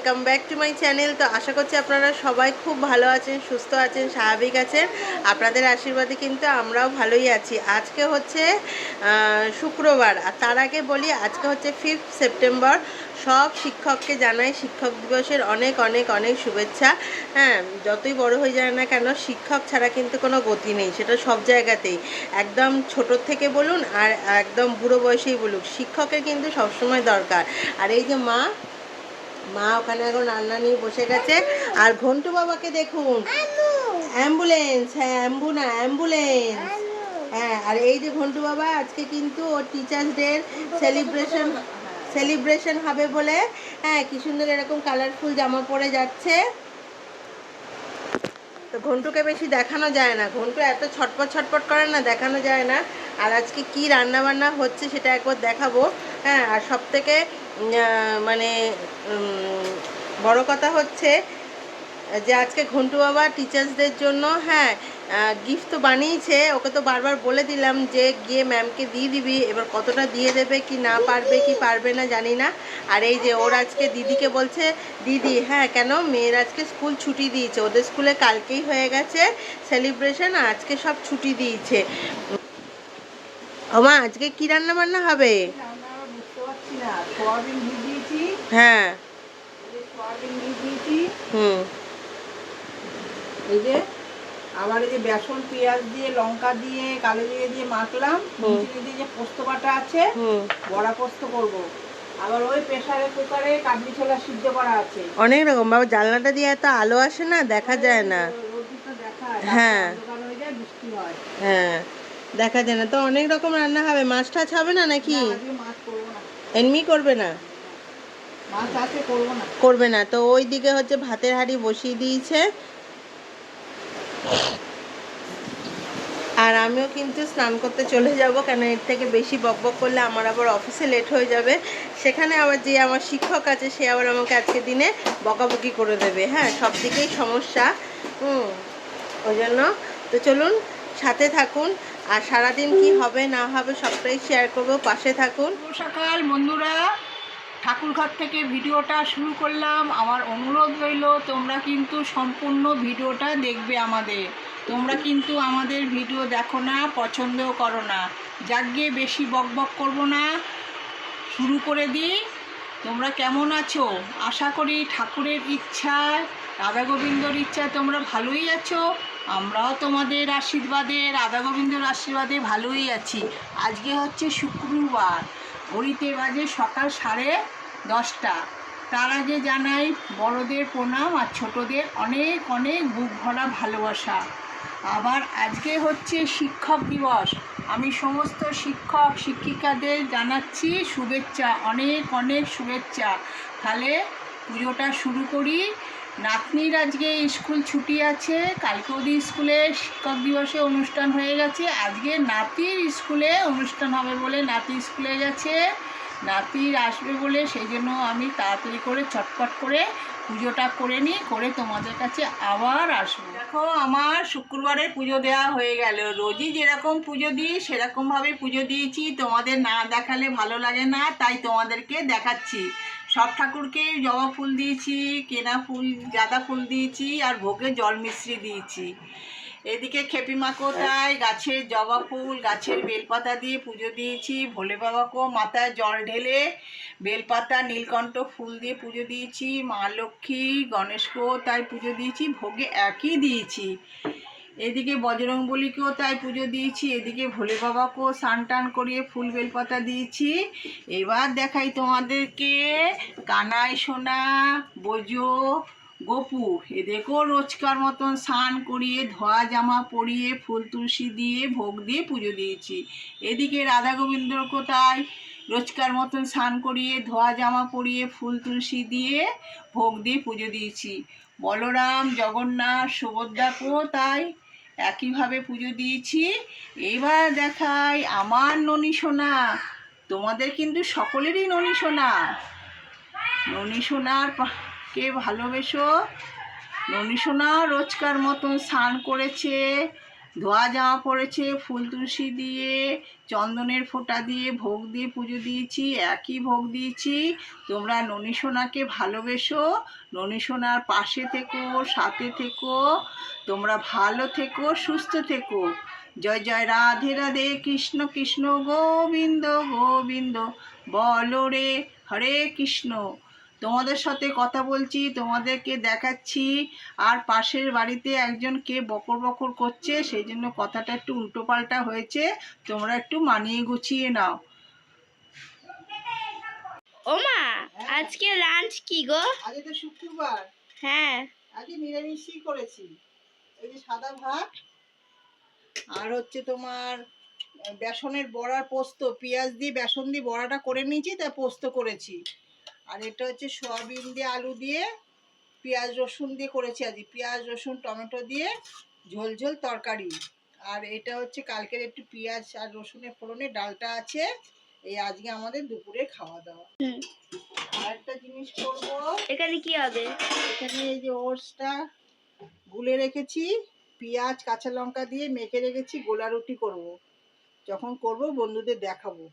Welcome back to my channel তো আশা করছি আপনারা সবাই খুব ভালো আছেন, সুস্থ আছেন, স্বাভাবিক আছেন। আপনাদের আশীর্বাদে কিন্তু আমরাও ভালোই আছি। আজকে হচ্ছে শুক্রবার। আর তার আগে বলি, আজকে হচ্ছে ফিফথ সেপ্টেম্বর সব শিক্ষককে জানাই, শিক্ষক দিবসের অনেক অনেক অনেক শুভেচ্ছা। হ্যাঁ যতই বড় হয়ে যায় না কেন, শিক্ষক ছাড়া কিন্তু কোনো গতি নেই। সেটা সব জায়গাতেই। একদম ছোটোর থেকে বলুন আর একদম বুড়ো বয়সেই বলুক, শিক্ষকের কিন্তু সবসময় দরকার। আর এই যে মা মা ওখানে এখন রান্না নিয়ে বসে গেছে। আর ঘন্টু বাবাকে দেখুন। অ্যাম্বুলেন্স হ্যাঁ অ্যাম্বু না অ্যাম্বুলেন্স। হ্যাঁ আর এই যে ঘন্টু বাবা আজকে কিন্তু ওর টিচার্স ডে সেলিব্রেশন সেলিব্রেশন হবে বলে হ্যাঁ কি সুন্দর এরকম কালারফুল জামা পরে যাচ্ছে। তো ঘন্টুকে বেশি দেখানো যায় না। ঘন্টু এত ছটপট ছটপট করে না দেখানো যায় না। আর আজকে কি রান্না বান্না হচ্ছে সেটা একবার দেখাবো। হ্যাঁ আর সব থেকে মানে বড় কথা হচ্ছে যে আজকে ঘন্টু বাবা টিচার্সদের জন্য হ্যাঁ গিফট তো বানিয়েছে, ওকে তো বারবার বলে দিলাম যে গিয়ে ম্যামকে দিয়ে দিবি, এবার কতটা দিয়ে দেবে, কি না পারবে, কি পারবে না জানি না। আর এই যে ওর আজকে দিদিকে বলছে, দিদি হ্যাঁ কেন মেয়ের আজকে স্কুল ছুটি দিয়েছে, ওদের স্কুলে কালকেই হয়ে গেছে সেলিব্রেশন আজকে সব ছুটি দিয়েছে। ওমা আজকে কি রান্না বান্না হবে? না সোয়াবিন ভিজিয়েছি। হ্যাঁ। সোয়াবিন ভিজিয়েছি। হুম। এই যে আবার এই যে বেসন পেঁয়াজ দিয়ে লঙ্কা দিয়ে কালো জিরে দিয়ে মাখলাম। দিয়ে যে পোস্ত বাটা আছে বড়া পোস্ত করব। আবার ওই প্রেসারে কুকারে কাবলি ছোলা সিদ্ধ করা আছে। অনেক রকম। বাবা জানলাটা দিয়ে এত আলো আসে না দেখা যায় না। দেখা হ্যাঁ। হয়ে দেখা যায় না। তো অনেক রকম রান্না হবে। মাছ টাছ হবে না নাকি মাছ এমনি করবে না? করব না। তো ওই দিকে হচ্ছে ভাতের হাঁড়ি বসিয়ে দিয়েছে। আর আমিও কিন্তু স্নান করতে চলে যাব কেন এর থেকে বেশি বকবক করলে আমার আবার অফিসে লেট হয়ে যাবে। সেখানে আবার যে আমার শিক্ষক আছে সে আবার আমাকে আজকে দিনে বকাবকি করে দেবে। হ্যাঁ সব দিকেই সমস্যা। হুম ওই জন্য। তো চলুন সাথে থাকুন। আর সারাদিন কি হবে, না হবে, সবটাই শেয়ার করব। পাশে থাকুন। সকাল বন্ধুরা। ঠাকুরঘর থেকে ভিডিওটা শুরু করলাম। আমার অনুরোধ রইল, তোমরা কিন্তু সম্পূর্ণ ভিডিওটা দেখবে আমাদের। তোমরা কিন্তু আমাদের ভিডিও দেখো না, পছন্দও করো না। যাকে বেশি বক বক করব না, শুরু করে দিই। তোমরা কেমন আছো? আশা করি ঠাকুরের ইচ্ছায়, রাধা গোবিন্দর ইচ্ছায় তোমরা ভালোই আছো। আমরাও তোমাদের আশীর্বাদে রাধা গোবিন্দর আশীর্বাদে ভালোই আছি। আজকে হচ্ছে শুক্রবার। ঘড়িতে বাজে সকাল সাড়ে দশটা। তার আগে জানাই, বড়দের প্রণাম আর ছোটদের অনেক অনেক বুক ভরা ভালোবাসা। আবার আজকে হচ্ছে শিক্ষক দিবস। আমি সমস্ত শিক্ষক, শিক্ষিকাদের জানাচ্ছি শুভেচ্ছা, অনেক অনেক শুভেচ্ছা। তাহলে পুজোটা শুরু করি। নাতনির আজকে স্কুল ছুটি আছে, কালকে ওদের স্কুলে শিক্ষক দিবসে অনুষ্ঠান হয়ে গেছে। আজকে নাতির স্কুলে অনুষ্ঠান হবে বলে নাতি স্কুলে গেছে। নাতির আসবে বলে সেই জন্য আমি তাড়াতাড়ি করে চটপট করে পুজোটা করে নিই, করে তোমাদের কাছে আবার আসব। দেখো, আমার শুক্রবারের পুজো দেওয়া হয়ে গেল। রোজই যেরকম পুজো দিই, সেরকমভাবে পুজো দিয়েছি। তোমাদের না দেখালে ভালো লাগে না, তাই তোমাদেরকে দেখাচ্ছি। সব ঠাকুরকে জবা ফুল দিয়েছি, কেনা ফুল, গাঁদা ফুল দিয়েছি আর ভোগে জল মিশ্রি দিয়েছি। এদিকে খেপি তাই গাছের জবা ফুল, গাছের বেলপাতা দিয়ে পুজো দিয়েছি। ভোলে বাবাকেও মাথায় জল ঢেলে বেলপাতা, নীলকণ্ঠ ফুল দিয়ে পুজো দিয়েছি। মা লক্ষ্মী গণেশকেও তাই পুজো দিয়েছি। ভোগে একই দিয়েছি। এদিকে বজরংবলীকেও তাই পুজো দিয়েছি, এদিকে ভোলে বাবাকেও স্নান টান করিয়ে ফুল বেলপাতা দিয়েছি। এবার দেখাই তোমাদেরকে কানাই, সোনা, বোজো, গপু। এদেরকেও রোজকার মতন স্নান করিয়ে, ধোয়া জামা পরিয়ে, ফুল তুলসী দিয়ে, ভোগ দিয়ে পুজো দিয়েছি। এদিকে রাধা গোবিন্দকে তাই রোজকার মতন স্নান করিয়ে, ধোয়া জামা পরিয়ে, ফুল তুলসী দিয়ে ভোগ দিয়ে পুজো দিয়েছি। বলরাম, জগন্নাথ, সুভদ্রাকেও তাই একইভাবে পুজো দিয়েছি। এবার দেখাই আমার ননী সোনা। তোমাদের কিন্তু সকলেরই ননী সোনা। ননী সোনার কে ভালোবেসো। ননী সোনা রোজকার মতন স্নান করেছে। ধোয়া জামা পড়েছে, ফুল তুলসী দিয়ে, চন্দনের ফোঁটা দিয়ে, ভোগ দিয়ে পুজো দিয়েছি, একই ভোগ দিয়েছি। তোমরা ননী সোনাকে ভালোবেসো, ননী সোনার পাশে থেকো, সাথে থেকো, তোমরা ভালো থেকো, সুস্থ থেকো। জয় জয়, রাধে রাধে, কৃষ্ণ কৃষ্ণ, গোবিন্দ গোবিন্দ। বল রে, হরে কৃষ্ণ। তোমাদের সাথে কথা বলছি তোমাদেরকে দেখাচ্ছি। আর পাশের বাড়িতে একজন কে বকর বকর করছে সেই জন্য কথাটা একটু উল্টোপাল্টা হয়েছে। তোমরা একটু মানিয়ে গুছিয়ে নাও। ওমা আজকে লাঞ্চ কি গো? আজকে তো শুক্রবার। হ্যাঁ। আজকে নিরামিষই করেছি। এই যে সাদা ভাত আর হচ্ছে তোমার বেসনের বড়ার পোস্ত পেঁয়াজ দিয়ে বেসন দিয়ে বড়াটা করে নিয়েছি তাই পোস্ত করেছি। আর এটা হচ্ছে সয়াবিন দিয়ে আলু দিয়ে পেঁয়াজ রসুন দিয়ে করেছি আজকে। পেঁয়াজ রসুন টমেটো দিয়ে ঝোল ঝোল তরকারি। আর এটা হচ্ছে কালকের একটু পেঁয়াজ আর রসুনের ফোড়নে ডালটা আছে। এই আজকে আমাদের দুপুরে খাওয়া দাওয়া। হুম। আর একটা জিনিস করব। এখানে কি হবে? এখানে এই যে ওটসটা গুলে রেখেছি পেঁয়াজ কাঁচা লঙ্কা দিয়ে মেখে রেখেছি গোলা রুটি করব। যখন করব বন্ধুদের দেখাবো।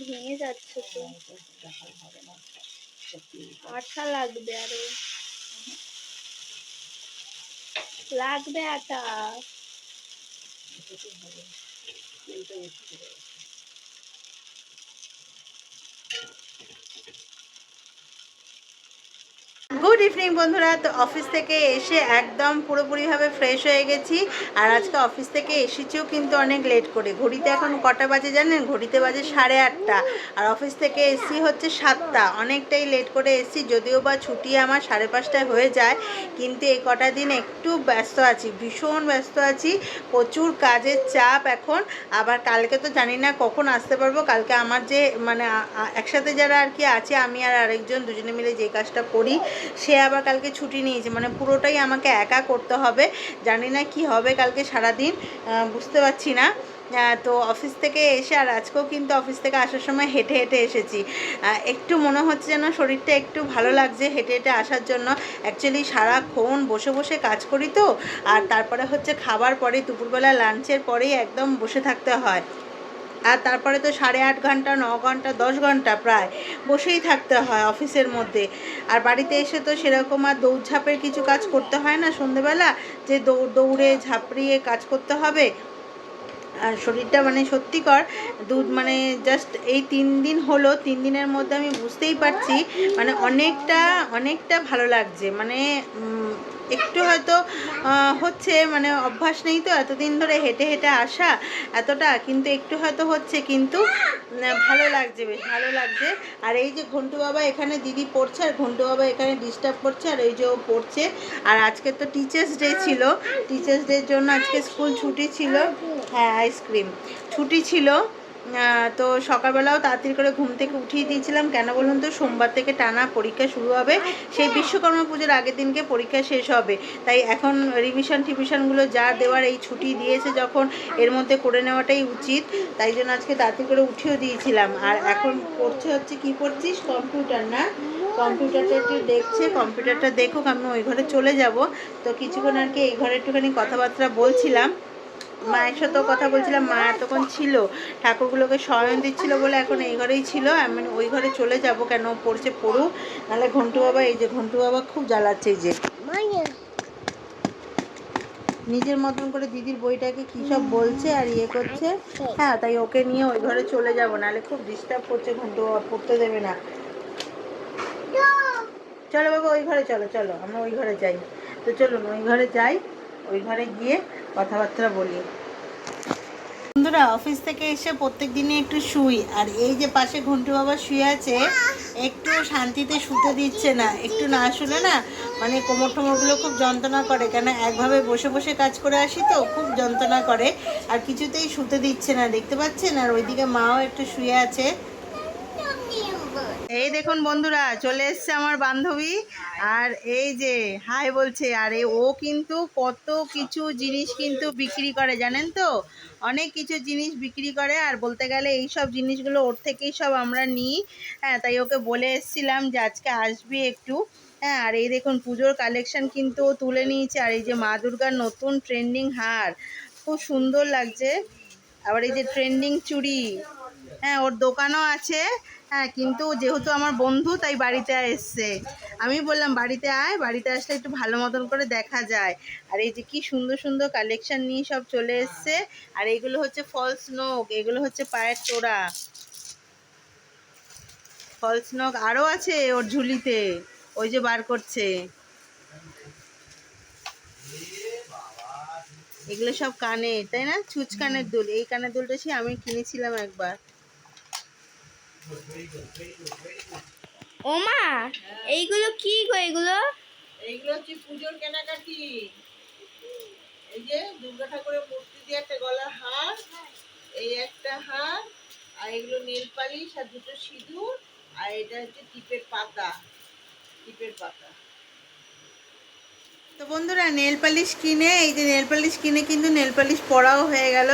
ভেঙে যাচ্ছে তো। আঠা লাগবে আরও। লাগবে আটা ইভিনিং বন্ধুরা। তো অফিস থেকে এসে একদম পুরোপুরিভাবে ফ্রেশ হয়ে গেছি। আর আজকে অফিস থেকে এসেছিও কিন্তু অনেক লেট করে। ঘড়িতে এখন কটা বাজে জানেন? ঘড়িতে বাজে সাড়ে আটটা। আর অফিস থেকে এসি হচ্ছে সাতটা। অনেকটাই লেট করে এসি যদিও বা ছুটি আমার সাড়ে পাঁচটায় হয়ে যায়। কিন্তু এই কটা দিন একটু ব্যস্ত আছি, ভীষণ ব্যস্ত আছি। প্রচুর কাজের চাপ এখন। আবার কালকে তো জানি না কখন আসতে পারব। কালকে আমার যে মানে একসাথে যারা আর কি আছে, আমি আর আরেকজন দুজনে মিলে যে কাজটা করি, সে আবার কালকে ছুটি নিয়েছে। মানে পুরোটাই আমাকে একা করতে হবে। জানি না কি হবে কালকে সারাদিন বুঝতে পারছি না। তো অফিস থেকে এসে আর আজকেও কিন্তু অফিস থেকে আসার সময় হেঁটে হেঁটে এসেছি। একটু মনে হচ্ছে যেন শরীরটা একটু ভালো লাগছে হেঁটে হেঁটে আসার জন্য। অ্যাকচুয়ালি সারাক্ষণ বসে বসে কাজ করি তো। আর তারপরে হচ্ছে খাবার পরে, দুপুরবেলা লাঞ্চের পরেই একদম বসে থাকতে হয়। আর তারপরে তো সাড়ে আট ঘণ্টা, ন ঘণ্টা, দশ ঘণ্টা প্রায় বসেই থাকতে হয় অফিসের মধ্যে। আর বাড়িতে এসে তো সেরকম আর দৌড়ঝাঁপের কিছু কাজ করতে হয় না সন্ধেবেলা, যে দৌড়, দৌড়ে, ঝাঁপড়িয়ে কাজ করতে হবে। আর শরীরটা মানে সত্যিকর দুধ মানে জাস্ট এই তিন দিন হলো, তিন দিনের মধ্যে আমি বুঝতেই পারছি মানে অনেকটা অনেকটা ভালো লাগছে। মানে একটু হয়তো হচ্ছে মানে অভ্যাস নেই তো, এতদিন ধরে হেঁটে হেঁটে আসা এতটা, কিন্তু একটু হয়তো হচ্ছে, কিন্তু ভালো লাগছে বেশ, ভালো লাগছে। আর এই যে ঘন্টু বাবা এখানে দিদি পড়ছে, আর ঘন্টু বাবা এখানে ডিস্টার্ব করছে, আর এই যে ও পড়ছে। আর আজকে তো টিচার্স ডে ছিল টিচার্স ডের জন্য আজকে স্কুল ছুটি ছিল। হ্যাঁ আইসক্রিম ছুটি ছিল। তো সকালবেলাও তাড়াতাড়ি করে ঘুম থেকে উঠিয়ে দিয়েছিলাম। কেন বলুন তো সোমবার থেকে টানা পরীক্ষা শুরু হবে। সেই বিশ্বকর্মা পুজোর আগের দিনকে পরীক্ষা শেষ হবে। তাই এখন রিভিশন টিভিশনগুলো যা দেওয়ার এই ছুটি দিয়েছে যখন এর মধ্যে করে নেওয়াটাই উচিত। তাই জন্য আজকে তাড়াতাড়ি করে উঠিয়েও দিয়েছিলাম। আর এখন পড়ছে হচ্ছে কি পড়ছিস? কম্পিউটার না? কম্পিউটারটা একটু দেখছে কম্পিউটারটা দেখুক আমি ওই ঘরে চলে যাব। তো কিছুক্ষণ আর কি এই ঘরে একটুখানি কথাবার্তা বলছিলাম। মায়ের সাথেও কথা বলছিলাম মা এতক্ষণ ছিল ঠাকুরগুলোকে শয়ন দিচ্ছিল বলে এখন এই ঘরেই ছিল আমি ওই ঘরে চলে যাব কেন? পড়ছে পড়ুক নাহলে ঘন্টু বাবা এই যে ঘন্টু বাবা খুব জ্বালাচ্ছে এই যে। নিজের মতন করে দিদির বইটাকে কী সব বলছে আর ইয়ে করছে? হ্যাঁ তাই ওকে নিয়ে ওই ঘরে চলে যাব নাহলে খুব ডিস্টার্ব করছে ঘন্টু বাবা পড়তে দেবে না। চলো বাবা ওই ঘরে চলো চলো আমরা ওই ঘরে যাই। তো চলুন ওই ঘরে যাই। ওই ঘরে গিয়ে কথাবার্তা বলি। বন্ধুরা, অফিস থেকে এসে প্রত্যেক দিনে একটু শুই, আর এই যে পাশে ঘন্টু বাবা শুয়ে আছে, একটু শান্তিতে শুতে দিচ্ছে না। একটু না শুলে না মানে কোমর টোমরগুলো খুব যন্ত্রণা করে কেন একভাবে বসে বসে কাজ করে আসি তো, খুব যন্ত্রণা করে, আর কিছুতেই শুতে দিচ্ছে না, দেখতে পাচ্ছেন? আর ওইদিকে মাও একটু শুয়ে আছে। এই দেখুন বন্ধুরা, চলে এসছে আমার বান্ধবী। আর এই যে, হাই বলছে, আর ও কিন্তু কত কিছু জিনিস কিন্তু বিক্রি করে, জানেন তো? অনেক কিছু জিনিস বিক্রি করে, আর বলতে গেলে এই সব জিনিসগুলো ওর থেকেই সব আমরা নিই। হ্যাঁ তাই ওকে বলে এসছিলাম যে আজকে আসবি একটু। হ্যাঁ আর এই দেখুন পুজোর কালেকশন কিন্তু ও তুলে নিয়েছে। আর এই যে মা দুর্গার নতুন ট্রেন্ডিং হার, খুব সুন্দর লাগছে। আবার এই যে ট্রেন্ডিং চুড়ি হ্যাঁ ওর দোকানও আছে। হ্যাঁ কিন্তু যেহেতু আমার বন্ধু, তাই বাড়িতে এসছে। আমি বললাম, বাড়িতে আয়, বাড়িতে আসলে একটু ভালো মতন করে দেখা যায়। আর এই যে কি সুন্দর সুন্দর কালেকশন নিয়ে সব চলে এসছে। আর এগুলো হচ্ছে ফলস নোক এগুলো হচ্ছে পায়ের তোড়া। ফলস নোক আরও আছে ওর ঝুলিতে, ওই যে বার করছে। এগুলো সব কানে, তাই না? ছুচ কানের দুল। এই কানের দুলটা সে আমি কিনেছিলাম একবার। ওমা, এইগুলো কি গো এগুলো? এইগুলো হচ্ছে পুজোর কেনাকাটি। এই যে দুর্গা ঠাকুরের মূর্তি দিয়ে একটা গলার হার, এই একটা হার, আর এগুলো নেল পালিশ আর দুটো সিঁদুর, আর এটা হচ্ছে টিপের পাতা টিপের পাতা। তো বন্ধুরা, নেল পালিশ কিনে, এই যে নেল পালিশ কিনে কিন্তু নেল পালিশ পরাও হয়ে গেল।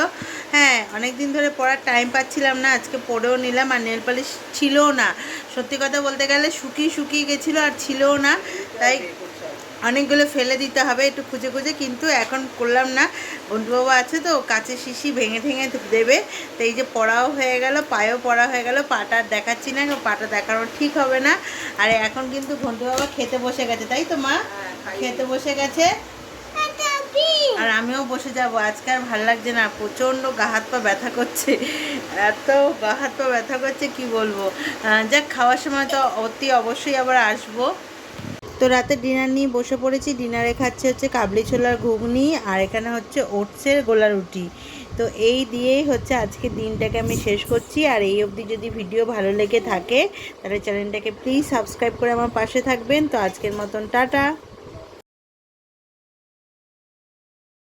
হ্যাঁ অনেক দিন ধরে পরার টাইম পাচ্ছিলাম না, আজকে পরেও নিলাম আর নেল পালিশ ছিলও না। সত্যি কথা বলতে গেলে শুকিয়ে শুকিয়ে গেছিল আর ছিলও না, তাই অনেকগুলো ফেলে দিতে হবে একটু খুঁজে খুঁজে, কিন্তু এখন করলাম না। বন্ধুবাবু আছে তো কাছে শিশি ভেঙে ভেঙে দেবে, তো এই যে পড়াও হয়ে গেল, পায়েও পড়া হয়ে গেল, পাটা দেখাচ্ছি না, পাটা দেখানো ঠিক হবে না। আর এখন কিন্তু ঘন্টু বাবা খেতে বসে গেছে, তাই তো মা? খেতে বসে গেছে। আর আমিও বসে যাব। আজকে আর ভালো লাগছে না, প্রচণ্ড গা হাত পা ব্যথা করছে। এত গা হাত পা ব্যথা করছে, কি বলব? যাক, খাওয়ার সময় তো অতি অবশ্যই আবার আসব। তো রাতে ডিনার নিয়ে বসে পড়েছি। ডিনারে খাচ্ছে হচ্ছে কাবলি ছোলার ঘুগনি আর এখানে হচ্ছে ওটসের গোলা রুটি। তো এই দিয়েই হচ্ছে আজকে দিনটাকে আমি শেষ করছি। আর এই অবধি যদি ভিডিও ভালো লেগে থাকে, তাহলে চ্যানেলটাকে প্লিজ সাবস্ক্রাইব করে আমার পাশে থাকবেন। তো আজকের মতন, টাটা।